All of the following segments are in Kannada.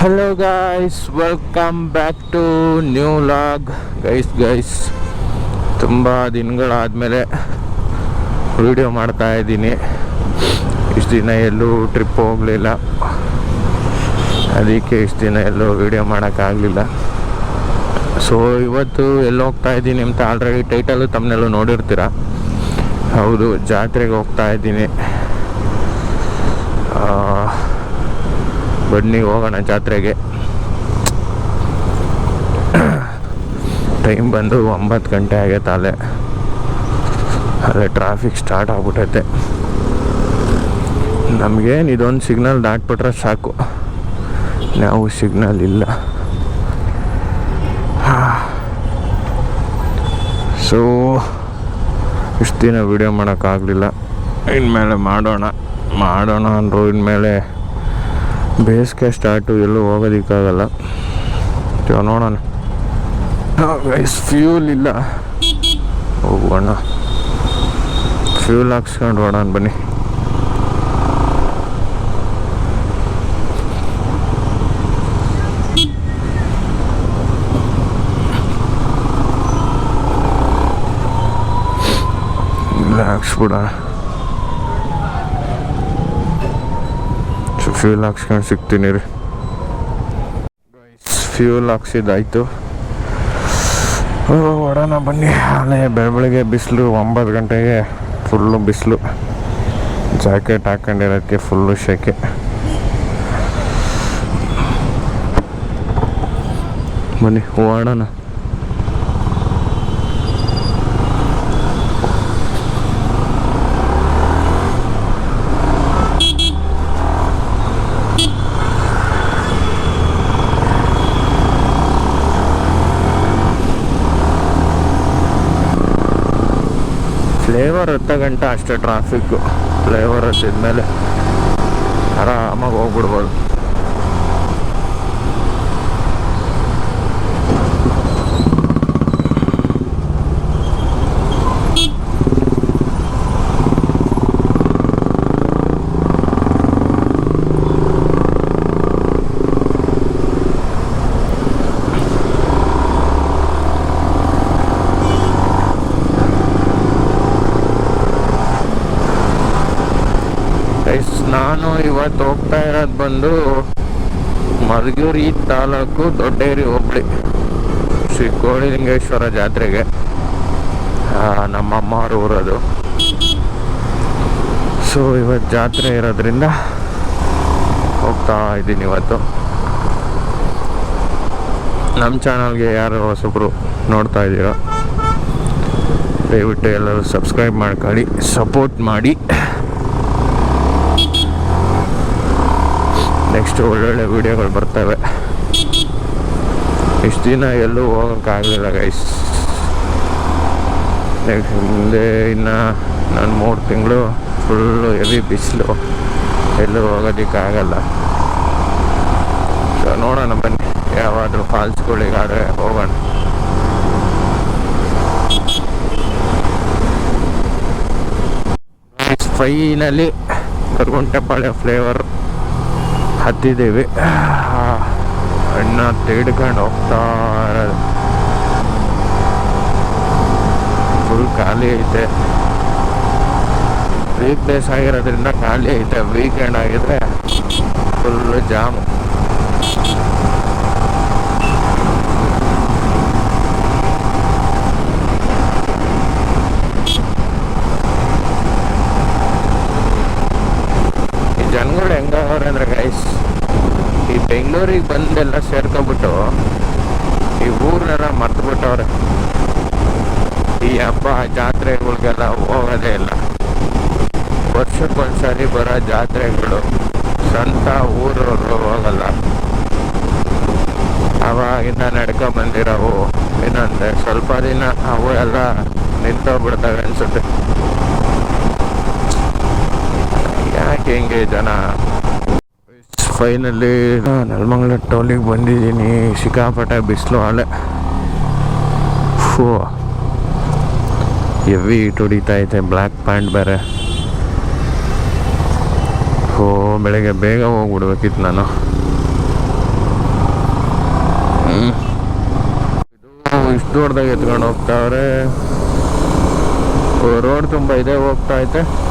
Hello guys welcome back to new vlog guys guys ತುಂಬ ದಿನಗಳಾದಮೇಲೆ ವಿಡಿಯೋ ಮಾಡ್ತಾ ಇದ್ದೀನಿ. ಇಷ್ಟು ದಿನ ಎಲ್ಲೂ ಟ್ರಿಪ್ ಹೋಗಲಿಲ್ಲ. ಅದಕ್ಕೆ ಇಷ್ಟು ದಿನ ಎಲ್ಲೂ ವಿಡಿಯೋ ಮಾಡೋಕ್ಕಾಗಲಿಲ್ಲ. ಸೊ ಇವತ್ತು ಎಲ್ಲಿ ಹೋಗ್ತಾ ಇದ್ದೀನಿ ಅಂತ ಆಲ್ರೆಡಿ ಟೈಟಲು ತಮ್ಮನೆಲ್ಲೂ ನೋಡಿರ್ತೀರ? ಹೌದು, ಜಾತ್ರೆಗೆ ಹೋಗ್ತಾ ಇದ್ದೀನಿ. ಬನ್ನಿ, ಹೋಗೋಣ ಜಾತ್ರೆಗೆ. ಟೈಮ್ ಬಂದು ಒಂಬತ್ತು ಗಂಟೆ ಆಗೈತೆ ಅಲ್ಲೇ. ಅಲ್ಲೇ ಟ್ರಾಫಿಕ್ ಸ್ಟಾರ್ಟ್ ಆಗ್ಬಿಟ್ಟೈತೆ ನಮಗೇನು ಇದೊಂದು ಸಿಗ್ನಲ್ ದಾಟ್ಬಿಟ್ರೆ ಸಾಕು. ನಾವು ಸಿಗ್ನಲ್ ಇಲ್ಲ. ಸೊ ಇಷ್ಟು ದಿನ ವೀಡಿಯೋ ಮಾಡೋಕ್ಕಾಗಲಿಲ್ಲ. ಇನ್ಮೇಲೆ ಮಾಡೋಣ. ಮಾಡೋಣ ಅಂದರು ಇನ್ಮೇಲೆ ಬೇಸಿಗೆ ಸ್ಟಾರ್ಟು ಎಲ್ಲೂ ಹೋಗೋದಕ್ಕಾಗಲ್ಲ. ನೋಡೋಣ. ಗೈಸ್ ಫ್ಯೂಲ್ ಇಲ್ಲ. ಹೋಗೋಣ. ಫ್ಯೂಲ್ ಹಾಕ್ಸ್ಕೊಂಡು ಓಡೋಣ ಬನ್ನಿ. ಇಲ್ಲ ಹಾಕ್ಸ್ಬಿಡ ಫ್ಯೂಲ್ ಹಾಕ್ಸ್ಕೊಂಡು ಸಿಗ್ತೀನಿ ರೀ. ಫ್ಯೂಲ್ ಹಾಕ್ಸಿದ್ದಾಯ್ತು ಓಡೋಣ ಬನ್ನಿ. ಅಲ್ಲೇ ಬೆಳ ಬೆಳಗ್ಗೆ ಬಿಸಿಲು ಒಂಬತ್ತು ಗಂಟೆಗೆ ಫುಲ್ಲು ಬಿಸಿಲು. ಜಾಕೆಟ್ ಹಾಕೊಂಡಿರೋಕ್ಕೆ ಫುಲ್ಲು ಶೆಕೆ ಬನ್ನಿ, ಓಡೋಣ. ಫ್ಲೇವರ್ ಹತ್ತ ಗಂಟೆ ಅಷ್ಟೇ ಟ್ರಾಫಿಕ್ಕು ಫ್ಲೇವರ್ ಹತ್ತಿದ್ಮೇಲೆ ಆರಾಮಾಗಿ ಹೋಗ್ಬಿಡ್ಬೋದು. ನಾನು ಇವತ್ತು ಹೋಗ್ತಾ ಇರೋದು ಬಂದು ಮಧುಗಿರಿ ತಾಲೂಕು ದೊಡ್ಡೇರಿ ಹೋಬಳಿ, ಶ್ರೀ ಕೋಳಿಲಿಂಗೇಶ್ವರ ಜಾತ್ರೆಗೆ. ನಮ್ಮ ಊರದು. ಸೊ ಇವತ್ತು ಜಾತ್ರೆ ಇರೋದ್ರಿಂದ ಹೋಗ್ತಾ ಇದ್ದೀನಿ ಇವತ್ತು. ನಮ್ಮ ಚಾನಲ್ಗೆ ಯಾರು ಹೊಸಬ್ರು ನೋಡ್ತಾ ಇದ್ದೀರೋ, ದಯವಿಟ್ಟು ಎಲ್ಲರೂ ಸಬ್ಸ್ಕ್ರೈಬ್ ಮಾಡ್ಕೊಳ್ಳಿ, ಸಪೋರ್ಟ್ ಮಾಡಿ. ನೆಕ್ಸ್ಟ್ ಒಳ್ಳೊಳ್ಳೆ ವಿಡಿಯೋಗಳು ಬರ್ತವೆ. ಇಷ್ಟು ದಿನ ಎಲ್ಲೂ ಹೋಗೋಕ್ಕಾಗಲಿಲ್ಲ ಗೈಸ್ ನೆಕ್ಸ್ಟ್ ಮುಂದೆ ಇನ್ನು ನಾನು ಮೂರು ತಿಂಗಳು ಫುಲ್ಲು ಹೆವಿ ಬಿಸಿಲು. ಎಲ್ಲೂ ಹೋಗೋದಕ್ಕಾಗಲ್ಲ ಸೊ ನೋಡೋಣ ಬನ್ನಿ. ಯಾವಾದರೂ ಫಾಲ್ಸ್ಗಳಿಗಾದ್ರೆ ಹೋಗೋಣ. ಫೈನಲಿ ಕರ್ಗುಂಟೆಪಾಳ್ಯ ಫ್ಲೇವರ್ ಹತ್ತಿದ್ದೀವಿ. ಅಣ್ಣ ತಿಡ್ಕೊಂಡು ಹೋಗ್ತಾ ಫುಲ್ ಖಾಲಿ ಐತೆ. ವೀಕ್ ಡೇಸ್ ಆಗಿರೋದ್ರಿಂದ ಖಾಲಿ ಐತೆ. ವೀಕೆಂಡ್ ಆಗಿದ್ರೆ ಫುಲ್ ಜಾಮು. ಜನಗಳು ಹೆಂಗವ್ರೆ ಅಂದ್ರೆ ಗೈಸ್ ಈ ಬೆಂಗಳೂರಿಗೆ ಬಂದೆಲ್ಲ ಸೇರ್ಕೊಬಿಟ್ಟು ಈ ಊರನ್ನೆಲ್ಲ ಮರ್ತು ಬಿಟ್ಟವ್ರೆ ಈ ಹಬ್ಬ, ಜಾತ್ರೆಗಳಿಗೆಲ್ಲ ಹೋಗೋದೇ ಇಲ್ಲ. ವರ್ಷಕ್ಕೊಂದ್ಸರಿ ಬರೋ ಜಾತ್ರೆಗಳು, ಸ್ವಂತ ಊರವರು ಹೋಗಲ್ಲ. ಅವಾಗಿಂದ ನಡ್ಕೊ ಬಂದಿರೋವು. ಇನ್ನೊಂದೆ ಸ್ವಲ್ಪ ದಿನ ಅವು ಎಲ್ಲ ನಿಂತೋಗ್ಬಿಡ್ತವೆ ಅನ್ಸುತ್ತೆ. ಯಾಕೆ ಹಿಂಗೆ ಜನ? ಫೈನಲ್ಲಿ ನೆಲಮಂಗ್ಲ ಟೋಲಿಗೆ ಬಂದಿದ್ದೀನಿ. ಸಿಕ್ಕಾಪಟ್ಟೆ ಬಿಸಿಲು, ಹಳೆ. ಫೋ. ಹೆವಿ ಇಟ್ ಹೊಡಿತಾ ಐತೆ ಬ್ಲ್ಯಾಕ್ ಪ್ಯಾಂಟ್ ಬೇರೆ. ಫೋ, ಬೆಳಗ್ಗೆ ಬೇಗ ಹೋಗ್ಬಿಡ್ಬೇಕಿತ್ತು ನಾನು. ಇದು ಇಷ್ಟು ದೊಡ್ಡದಾಗ ಎತ್ಕೊಂಡು ಹೋಗ್ತಾವ್ರೆ. ರೋಡ್ ತುಂಬ ಇದೆ, ಹೋಗ್ತಾ ಐತೆ.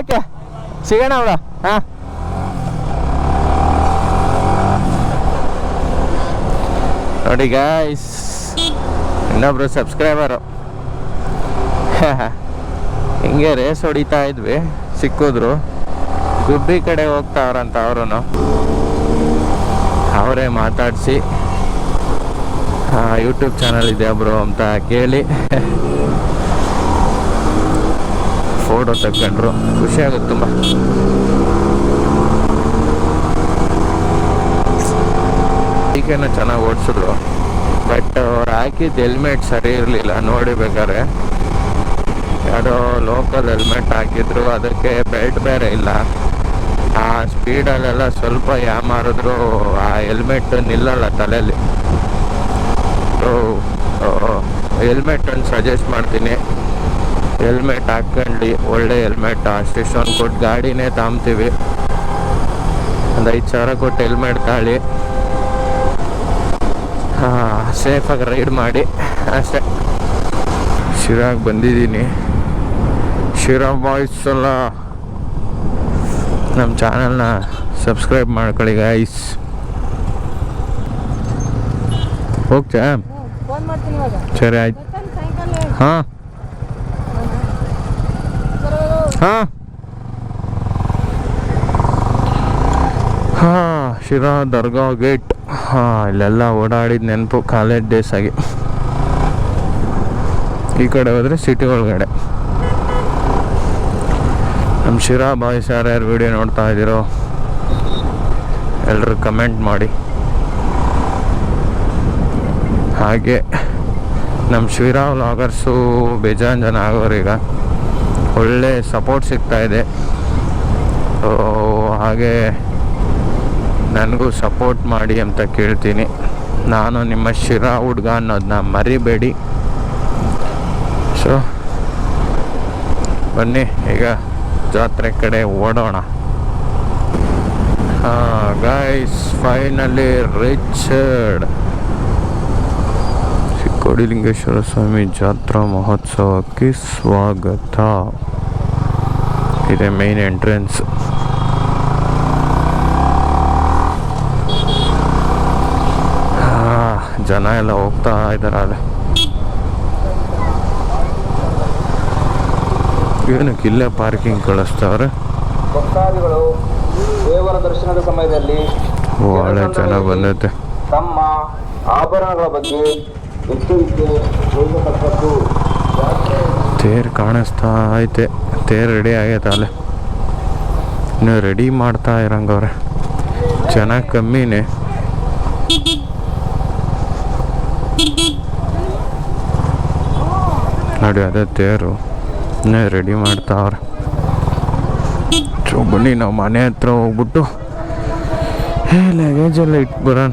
ಓಕೆ ಸಿಗೋಣ ಅವಳ ಹಾ. ನೋಡಿ ಗಾಯ್ಸ್ ಇನ್ನೊಬ್ರು ಸಬ್ಸ್ಕ್ರೈಬರು ಹಿಂಗೆ ರೇಸ್ ಹೊಡಿತಾ ಇದ್ವಿ, ಸಿಕ್ಕಿದ್ರು. ಗುಬ್ಬಿ ಕಡೆ ಹೋಗ್ತಾವ್ರಂತ ಅವರು ಅವರೇ ಮಾತಾಡಿಸಿ. ಯೂಟ್ಯೂಬ್ ಚಾನಲ್ ಇದೆ ಬ್ರೋ ಅಂತ ಕೇಳಿ. ಫೋಟೋ ತಗೊಂಡ್ರು ಖುಷಿ ಆಗುತ್ತೆ ತುಂಬ. ಈಗೇನೋ ಚೆನ್ನಾಗಿ ಓಡಿಸಿದ್ರು. ಬಟ್ ಅವ್ರು ಹಾಕಿದ್ದ ಹೆಲ್ಮೆಟ್ ಸರಿ ಇರಲಿಲ್ಲ, ನೋಡಿ ಬೇಕಾದ್ರೆ. ಯಾವುದೋ ಲೋಕಲ್ ಹೆಲ್ಮೆಟ್ ಹಾಕಿದ್ರು, ಅದಕ್ಕೆ ಬೆಲ್ಟ್ ಬೇರೆ ಇಲ್ಲ. ಆ ಸ್ಪೀಡಲ್ಲೆಲ್ಲ ಸ್ವಲ್ಪ ಯಾಮಾರಿದ್ರು ಆ ಹೆಲ್ಮೆಟ್ ನಿಲ್ಲಲ್ಲ ತಲೆಯಲ್ಲಿ. ಹೆಲ್ಮೆಟ್ ಒಂದು ಸಜೆಸ್ಟ್ ಮಾಡ್ತೀನಿ. ಹೆಲ್ಮೆಟ್ ಹಾಕ್ಕೊಂಡು ಒಳ್ಳೆ ಹೆಲ್ಮೆಟ್ ಅಷ್ಟಿಷ್ಟೊಂದು ಕೊಟ್ಟು ಗಾಡಿನೇ ತಾಂಬ್ತೀವಿ. ಒಂದು ಐದು ಸಾವಿರ ಕೊಟ್ಟು ಹೆಲ್ಮೆಟ್ ತಾಳಿ. ಸೇಫಾಗಿ ರೈಡ್ ಮಾಡಿ. ಅಷ್ಟೇ. ಶಿರಾಗ್ ಬಂದಿದ್ದೀನಿ. ಶಿರಾ ಬಾಯ್ಸ್ ಎಲ್ಲ ನಮ್ಮ ಚಾನಲ್ನ ಸಬ್ಸ್ಕ್ರೈಬ್ ಮಾಡ್ಕೊಳ್ಳಿ ಗೈಸ್ ಓಕೆ ಸರಿ ಆಯ್ತು. ಹಾಂ. ಹಾಂ. ಹಾಂ, ಶಿರಾ ದರ್ಗಾ ಗೇಟ್ ಹಾಂ, ಇಲ್ಲೆಲ್ಲ ಓಡಾಡಿದ ನೆನಪು ಕಾಲೇಜ್ ಡೇಸ್ ಆಗಿ. ಈ ಕಡೆ ಹೋದರೆ ಸಿಟಿ ಒಳಗಡೆ. ನಮ್ಮ ಶಿರಾ ಬಾಯ್ಸ್ ಯಾರ್ಯಾರು ವಿಡಿಯೋ ನೋಡ್ತಾ ಇದ್ದೀರೋ ಎಲ್ಲರೂ ಕಮೆಂಟ್ ಮಾಡಿ. ಹಾಗೆ ನಮ್ಮ ಶಿರಾ ವ್ಲಾಗರ್ಸು ಬೇಜಾನ್ ಜನ ಆಗೋರೀಗ ಒಳ್ಳೆ ಸಪೋರ್ಟ್ ಸಿಗ್ತಾ ಇದೆ. ಸೊ ಹಾಗೆ ನನಗೂ ಸಪೋರ್ಟ್ ಮಾಡಿ ಅಂತ ಕೇಳ್ತೀನಿ. ನಾನು ನಿಮ್ಮ ಶಿರಾ ಹುಡ್ಗ ಅನ್ನೋದನ್ನ ಮರಿಬೇಡಿ. ಸೊ ಬನ್ನಿ, ಈಗ ಜಾತ್ರೆ ಕಡೆ ಓಡೋಣ. ಗಾಯ್ಸ್ ಫೈನಲಿ ರಿಚರ್ಡ್ ಚಿಕ್ಕೋಡಿಲಿಂಗೇಶ್ವರ ಸ್ವಾಮಿ ಜಾತ್ರಾ ಮಹೋತ್ಸವಕ್ಕೆ ಸ್ವಾಗತ. ಇದೆ ಮೈನ್ ಎಂಟ್ರೆನ್ಸ್ ಜನ ಎಲ್ಲ ಹೋಗ್ತಾ ಇದ್ದಾರೆ ಅಲ್ಲೇ ಏನಕ್ಕೆ ಇಲ್ಲೇ ಪಾರ್ಕಿಂಗ್ ಕಳಿಸ್ತಾವ್ರೆ? ಭಕ್ತಾದಿಗಳು ದೇವರ ದರ್ಶನದ ಸಮಯದಲ್ಲಿ ಒಳ್ಳೆ ಜನ ಬಂದೈತೆ. ತಮ್ಮ ಆಭರಣಗಳ ಬಗ್ಗೆ ತೇರ್ ಕಾಣಿಸ್ತಾ ಐತೆ. ತೇರ್ ರೆಡಿ ಆಗೈತೆ ಅಲ್ಲೇ. ಇನ್ನು ರೆಡಿ ಮಾಡ್ತಾ ಇರಂಗವ್ರೆ ಜನ ಕಮ್ಮಿನೇ. ನೋಡಿ, ಅದೇ ತೇರು. ಇನ್ನೇ ರೆಡಿ ಮಾಡ್ತಾವ್ರೆ ಸೊ ಬನ್ನಿ, ನಾವು ಮನೆ ಹತ್ರ ಹೋಗ್ಬಿಟ್ಟು ಏ ಲಗೇಜ್ ಎಲ್ಲ ಇಟ್ಟು ಬರೋಣ.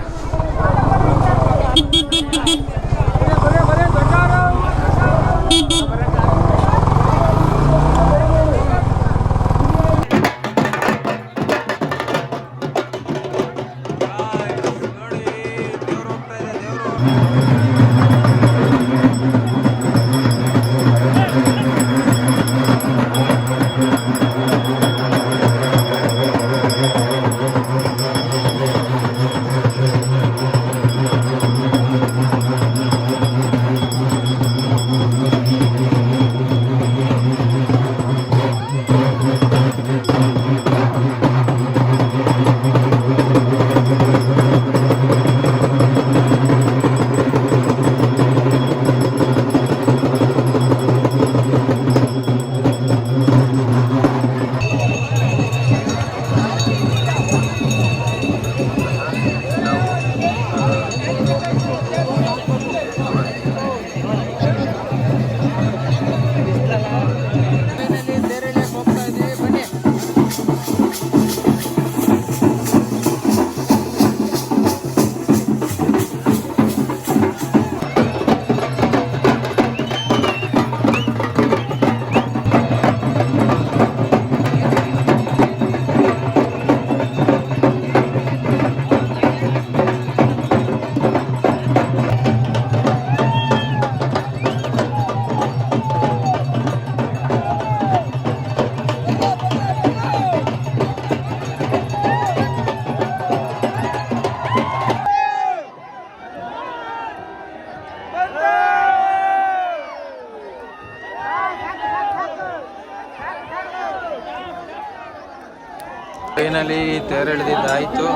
ತೇರು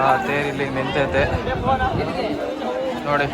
ಆ ತೇರು ಇಲ್ಲಿ ನಿಂತೈತೆ. ನೋಡಿ.